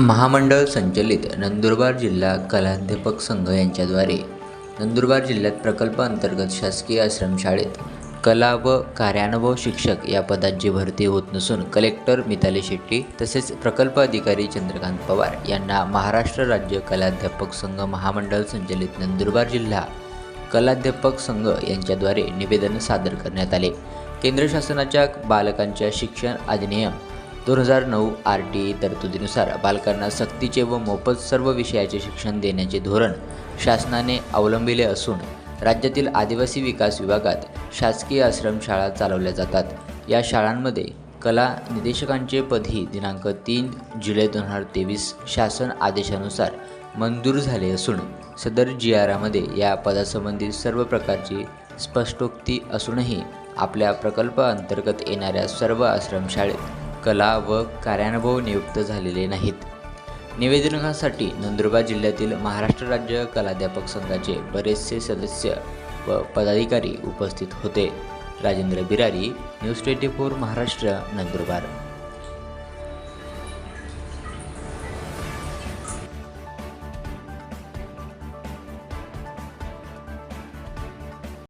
महामंडळ संचलित नंदुरबार जिल्हा कलाध्यापक संघ यांच्याद्वारे नंदुरबार जिल्ह्यात प्रकल्प अंतर्गत शासकीय आश्रमशाळेत कला व कार्यानुभव शिक्षक या पदाची भरती होत नसून कलेक्टर मिताली शेट्टी तसेच प्रकल्प अधिकारी चंद्रकांत पवार यांना महाराष्ट्र राज्य कलाध्यापक संघ महामंडळ संचलित नंदुरबार जिल्हा कलाध्यापक संघ यांच्याद्वारे निवेदन सादर करण्यात आले. केंद्र शासनाच्या बालकांच्या शिक्षण अधिनियम दोन हजार नऊ आर टी ई तरतुदीनुसार बालकांना सक्तीचे व मोफत सर्व विषयाचे शिक्षण देण्याचे धोरण शासनाने अवलंबिले असून राज्यातील आदिवासी विकास विभागात शासकीय आश्रमशाळा चालवल्या जातात. या शाळांमध्ये कला निदेशकांचे पदही दिनांक तीन जुलै दोन हजार तेवीस शासन आदेशानुसार मंजूर झाले असून सदर जी आरामध्ये या पदासंबंधी सर्व प्रकारची स्पष्टोक्ती असूनही आपल्या प्रकल्प अंतर्गत येणाऱ्या सर्व आश्रमशाळेत कला व कार्यानुभव नियुक्त झालेले नाहीत. निवेदनासाठी नंदुरबार जिल्ह्यातील महाराष्ट्र राज्य कलाध्यापक संघाचे बरेचसे सदस्य व पदाधिकारी उपस्थित होते. Rajendra Birari news twenty four Maharashtra Nandurbar.